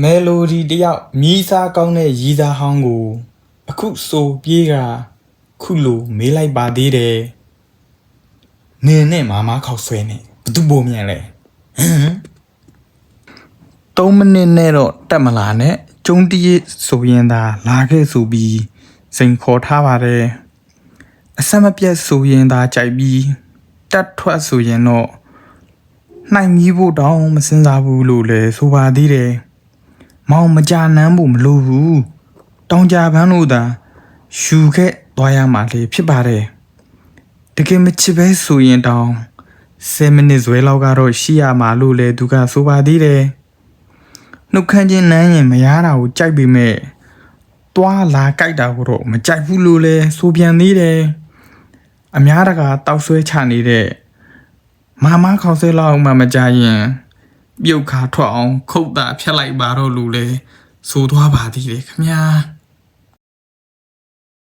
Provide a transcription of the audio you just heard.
မယ်လိုဒီတယောက်မြည်စားကောင်းတဲ့ရီးစားဟောင်းကို အခုဆိုပြေးကခုလိုမေးလိုက်ပါသေးတယ်နင်းနဲ့မာမခောက်ဆွဲနေဘသူပုံမြန်လဲဟမ်3မိနစ်နဲ့တော့တက်မလာနဲ့ကျုံတည်းဆိုရင်သာလာခဲ့ဆိုပြီးစိန်ခေါ်ထားပါတယ်အဆက်မပြတ်ဆိုရင်သာကြိုက်ပြီးတက်ထွက်ဆိုရင်တော့နှိုင်ကြီးဖို့တောင်းမစင်စားဘူးလို့လည်းဆိုပါသေးတယ် မောင်မကြနမ်းဖို့မလိုဘူးတောင်ကြပန်းလို့သာယူခဲ့သွားရမှာလေဖြစ်ပါတယ်တကယ်မချစ်ပဲဆိုရင်တောင်း10မိနစ်ဇွဲလောက်ကတော့ရှိရမှာလို့လည်းသူကဆိုပါသေးတယ်နှုတ်ခမ်းချင်းနမ်းရင်မရတာကိုကြိုက်ပေမဲ့တွားလာကြိုက်တာကိုတော့မကြိုက်ဘူးလို့လည်းဆိုပြန်သေးတယ်အများတကာတောက်ဆွဲချနေတဲ့မာမခေါက်ဆွဲလောက်မှမကြရင် ပြုတ်ခါထွက်အောင် ခုတ်တာဖြတ်လိုက်ပါတော့လို့လဲဆိုသွားပါသေးတယ်ခမညာ